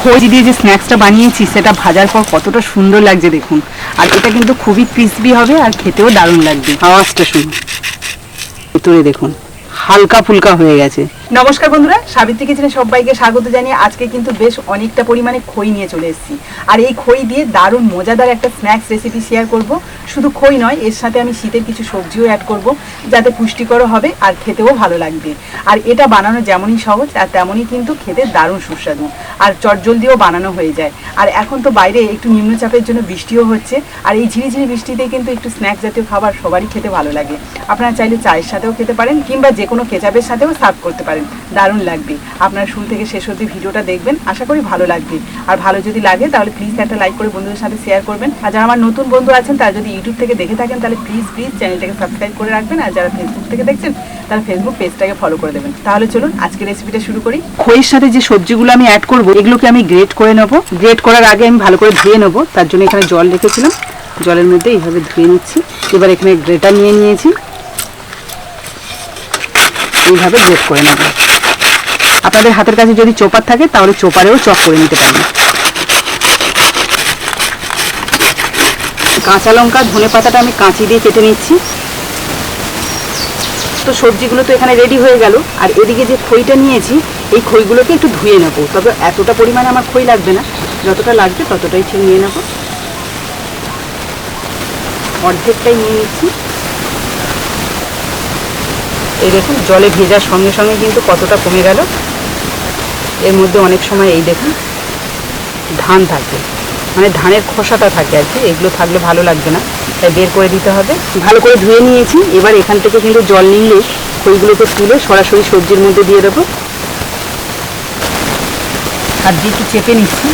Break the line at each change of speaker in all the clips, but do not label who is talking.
খোঁজ দিয়ে যে স্ন্যাক্সটা বানিয়েছি, সেটা ভাজার পর কতটা সুন্দর লাগছে দেখুন। আর এটা কিন্তু খুবই ক্রিসপি হবে আর খেতেও দারুণ লাগবে। আওয়াজটা শুনুন। ভেতরে দেখুন হালকা ফুলকা হয়ে গেছে। নমস্কার বন্ধুরা, সাবিত্রী কিচেনে সবাইকে স্বাগত জানিয়ে আজকে কিন্তু বেশ অনেকটা পরিমাণে খই নিয়ে চলে এসেছি। আর এই খই দিয়ে দারুণ মজাদার একটা স্ন্যাক্স রেসিপি শেয়ার করব। শুধু খই নয়, এর সাথে আমি শীতের কিছু সবজিও অ্যাড করব, যাতে পুষ্টিকরও হবে আর খেতেও ভালো লাগবে। আর এটা বানানো যেমনই সহজ আর তেমনই কিন্তু খেতে দারুণ সুস্বাদু। আর চটজলদিও বানানো হয়ে যায়। আর এখন তো বাইরে একটু নিম্নচাপের জন্য বৃষ্টিও হচ্ছে। আর এই ঝিরিঝিরি বৃষ্টিতে কিন্তু একটু স্ন্যাক্স জাতীয় খাবার সবারই খেতে ভালো লাগে। আপনারা চাইলে চায়ের সাথেও খেতে পারেন, কিংবা যে কোনো কেচাপের সাথেও সার্ভ করতে পারেন। দারুণ লাগবে। আপনারা শুরু থেকে শেষ অবধি ভিডিওটা দেখবেন, আশা করি ভালো লাগবে। আর ভালো যদি লাগে, তাহলে প্লিজ একটা লাইক করে বন্ধুদের সাথে শেয়ার করবেন। আর যারা আমার নতুন বন্ধু আছেন, তারা যদি ইউটিউব থেকে দেখে থাকেন, তাহলে প্লিজ প্লিজ চ্যানেলটাকে সাবস্ক্রাইব করে রাখবেন। আর যারা ফেসবুক থেকে দেখছেন, তারা ফেসবুক পেজটাকে ফলো করে দেবেন। তাহলে চলুন আজকে রেসিপিটা শুরু করি। খইয়ের সাথে যে সবজিগুলো আমি অ্যাড করব, এগুলোকে আমি গ্রেট করে নেব। গ্রেট করার আগে আমি ভালো করে ধুয়ে নেব। তার জন্য এখানে জল রেখেছিলাম। জলের মধ্যে এইভাবে ধুয়ে নিচ্ছি। এবার এখানে গ্রেটার নিয়ে নিয়েছি। এইভাবে গ্রেট করে নেব। আপনাদের হাতের কাছে যদি চোপার থাকে, তাহলে চোপারেও চপ করে নিতে পারেন। কাঁচা লঙ্কা, ধনে পাতাটা আমি কাঁচি দিয়ে কেটে নিচ্ছি। তো সবজিগুলো তো এখানে রেডি হয়ে গেল। আর এদিকে যে খইটা নিয়েছি, এই খইগুলোকে একটু ধুয়ে নেব। তবে এতটা পরিমাণে আমার খই লাগবে না। যতটা লাগবে ততটাই নিয়ে নেব। অর্ধেকটাই নিয়ে নিচ্ছি। এই দেখুন, জলে ভেজার সঙ্গে সঙ্গে কিন্তু কতটা কমে গেল। এর মধ্যে অনেক সময় এই দেখুন, ধান থাকে। মানে ধানের খোসাটা থাকে আর কি, এগুলো থাকলে ভালো লাগবে না। তাই বের করে দিতে হবে। ভালো করে ধুয়ে নিয়েছি। এবার এখান থেকে কিন্তু জল নিলে খইগুলোকে তুলে সরাসরি সবজির মধ্যে দিয়ে দেবো। আর দিয়ে একটু চেপে নিচ্ছি।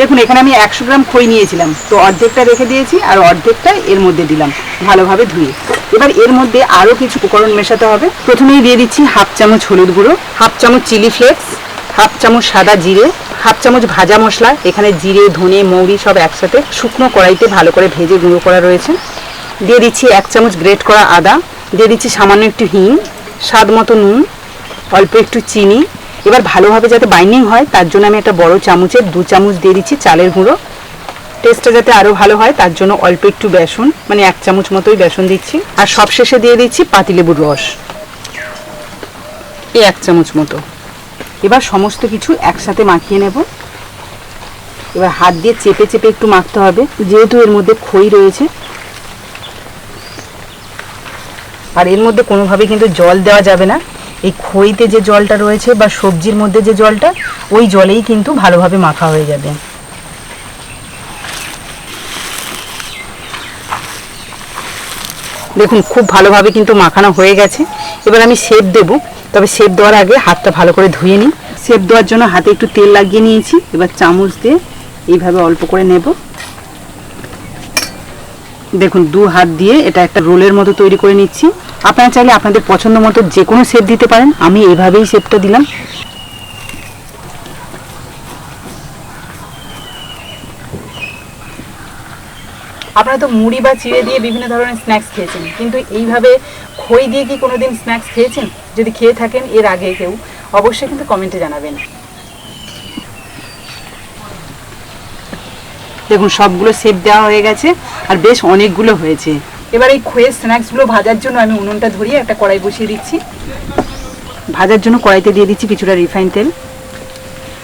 দেখুন, এখানে আমি একশো গ্রাম খই নিয়েছিলাম। তো অর্ধেকটা রেখে দিয়েছি আর অর্ধেকটা এর মধ্যে দিলাম ভালোভাবে ধুয়ে। এবার এর মধ্যে আরও কিছু উপকরণ মেশাতে হবে। প্রথমেই দিয়ে দিচ্ছি হাফ চামচ হলুদ গুঁড়ো, হাফ চামচ চিলি ফ্লেক্স, হাফ চামচ সাদা জিরে, হাফ চামচ ভাজা মশলা, এখানে জিরে, ধনে, মৌরি সব একসাথে শুকনো কড়াইতে ভালো করে ভেজে গুঁড়ো করা রয়েছে। দিয়ে দিচ্ছি এক চামচ গ্রেট করা আদা, দিয়ে দিচ্ছি সামান্য একটু হিং, স্বাদ মতো নুন, অল্প একটু চিনি। এবার ভালোভাবে যাতে বাইন্ডিং হয়, তার জন্য আমি একটা বড় চামচের দু চামচ দিয়ে দিচ্ছি চালের গুঁড়ো। টেস্টটা যাতে আরও ভালো হয়, তার জন্য অল্প একটু বেসন মানে এক চামচ মতোই বেসন দিচ্ছি। আর সবশেষে দিয়ে দিচ্ছি পাতিলেবুর রস। এই এক চামচ মতো। এবার সমস্ত কিছু একসাথে মাখিয়ে নেব। এবার হাত দিয়ে চেপে চেপে একটু মাখতে হবে, যেহেতু এর মধ্যে খই রয়েছে। আর এর মধ্যে কোনোভাবে কিন্তু জল দেওয়া যাবে না। এই খইতে যে জলটা রয়েছে বা সবজির মধ্যে যে জলটা, ওই জলেই কিন্তু ভালোভাবে মাখা হয়ে যাবে। দেখুন, খুব ভালোভাবে কিন্তু মাখানো হয়ে গেছে। এবার আমি শেপ দেব। তবে শেপ দেওয়ার আগে হাতটা ভালো করে ধুয়ে নিই। শেপ দেওয়ার জন্য হাতে একটু তেল লাগিয়ে নিয়েছি। এবার চামচ দিয়ে এইভাবে অল্প করে নেব। দেখুন, দু হাত দিয়ে এটা একটা রোলের মতো তৈরি করে নিচ্ছি। আপনারা চাইলে আপনাদের পছন্দ মতো যে কোনো শেপ দিতে পারেন। আমি এইভাবেই শেপটা দিলাম। আপনারা তো মুড়ি বা চিড়ে দিয়ে বিভিন্ন ধরনের স্ন্যাক্স খেয়েছেন, কিন্তু এইভাবে খই দিয়ে কি কোনোদিন স্ন্যাক্স খেয়েছেন? যদি খেয়ে থাকেন এর আগে কেউ, অবশ্যই কিন্তু কমেন্টে জানাবেন। দেখুন, সবগুলো শেপ দেওয়া হয়ে গেছে, আর বেশ অনেকগুলো হয়েছে। এবার এই খইয়ের স্ন্যাক্সগুলো ভাজার জন্য আমি উনুনটা ধরিয়ে একটা কড়াই বসিয়ে দিচ্ছি। ভাজার জন্য কড়াইতে দিয়ে দিচ্ছি কিছুটা রিফাইন তেল।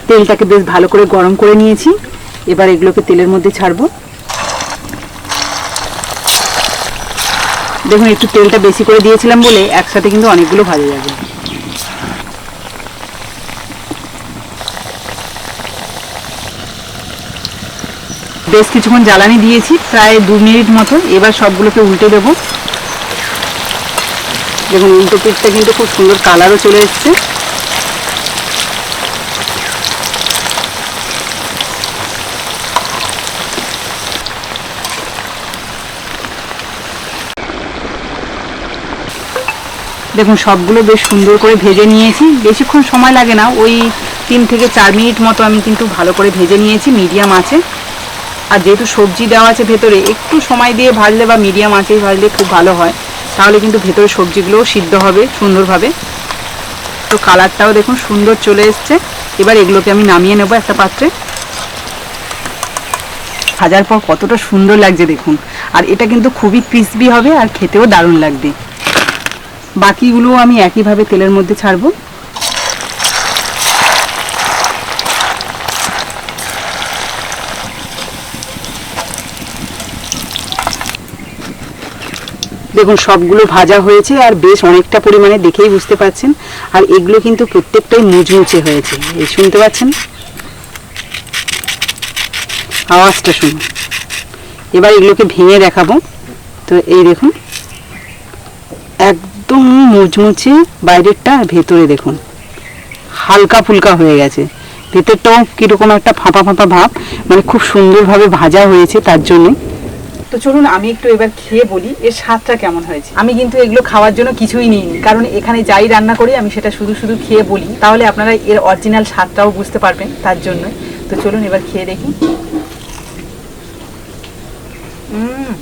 তেলটাকে বেশ ভালো করে গরম করে নিয়েছি। এবার এগুলোকে তেলের মধ্যে ছাড়বো। দেখুন, একটু তেলটা বেশি করে দিয়েছিলাম বলে একসাথে কিন্তু অনেকগুলো ভাজা যাবে। বেশ কিছুক্ষণ জ্বালানি দিয়েছি, প্রায় দু মিনিট মতো। এবার সবগুলোকে উল্টে দেবো। দেখুন, উল্টো পিঠটা কিন্তু খুব সুন্দর কালারও চলে এসছে। দেখুন, সবগুলো বেশ সুন্দর করে ভেজে নিয়েছি। বেশিক্ষণ সময় লাগে না, ওই তিন থেকে চার মিনিট মতো আমি কিন্তু ভালো করে ভেজে নিয়েছি, মিডিয়াম আছে। আর যেহেতু সবজি দেওয়া আছে ভেতরে, একটু সময় দিয়ে ভাজলে বা মিডিয়াম আঁচেই ভাজলে খুব ভালো হয়। তাহলে কিন্তু ভেতরে সবজিগুলোও সিদ্ধ হবে সুন্দরভাবে। তো কালারটাও দেখুন, সুন্দর চলে এসছে। এবার এগুলোকে আমি নামিয়ে নেব একটা পাত্রে। ভাজার পর কতটা সুন্দর লাগছে দেখুন। আর এটা কিন্তু খুবই ক্রিসপি হবে আর খেতেও দারুণ লাগবে। বাকিগুলো আমি একইভাবে তেলের মধ্যে ছাড়বো। দেখুন, সবগুলো ভাজা হয়েছে আর বেশ অনেকটা পরিমাণে দেখেই বুঝতে পাচ্ছেন আর এগুলো কিন্তু প্রত্যেকটাই মুচমুচে হয়েছে, এই শুনতে পাচ্ছেন? আওয়াজটা শুনুন। এবার এগুলোকে ভেঙে দেখাবো। তো এই দেখুন একদম মুচমুচে বাইরেরটা, ভেতরে দেখুন। হালকা ফুলকা হয়ে গেছে। ভেতরটাও কীরকম একটা ফাঁপা ফাঁপা ভাব মানে খুব সুন্দরভাবে ভাজা হয়েছে তার জন্যে। তো চলুন, আমি একটু এবার খেয়ে বলি, এর স্বাদটা কেমন হয়েছে? আমি কিন্তু এগুলো খাওয়ার জন্য কিছুই নিইনি, কারণ এখানে যাই রান্না করি, আমি সেটা শুধু শুধু খেয়ে বলি। তাহলে আপনারা এর অরিজিনাল স্বাদটাও বুঝতে পারবেন তার জন্য। তো চলুন এবার খেয়ে দেখি। উম।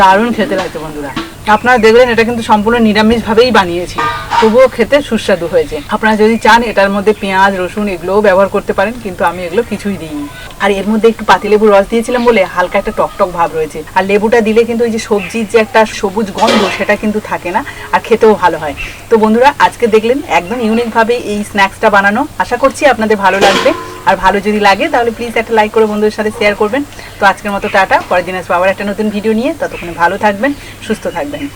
দারুণ খেতে লাগছে বন্ধুরা। আপনারা দেখলেন, এটা কিন্তু সম্পূর্ণ নিরামিষভাবেই বানিয়েছি। তবুও খেতে সুস্বাদু হয়েছে। আপনারা যদি চান, এটার মধ্যে পেঁয়াজ, রসুন এগুলোও ব্যবহার করতে পারেন, কিন্তু আমি এগুলো কিছুই দিইনি। আর এর মধ্যে একটু পাতিলেবুর রস দিয়েছিলাম বলে হালকা একটা টকটক ভাব রয়েছে। আর লেবুটা দিলে কিন্তু ওই যে সবজির যে একটা সবুজ গন্ধ, সেটা কিন্তু থাকে না, আর খেতেও ভালো হয়। তো বন্ধুরা, আজকে দেখলেন একদম ইউনিকভাবে এই স্ন্যাক্সটা বানানো। আশা করছি আপনাদের ভালো লাগবে। আর ভালো যদি লাগে, তাহলে প্লিজ একটা লাইক করে বন্ধুদের সাথে শেয়ার করবেন। তো আজকের মতো টাটা, পরের দিন আসব আবার একটা নতুন ভিডিও নিয়ে। ততক্ষণে ভালো থাকবেন, সুস্থ থাকবেন।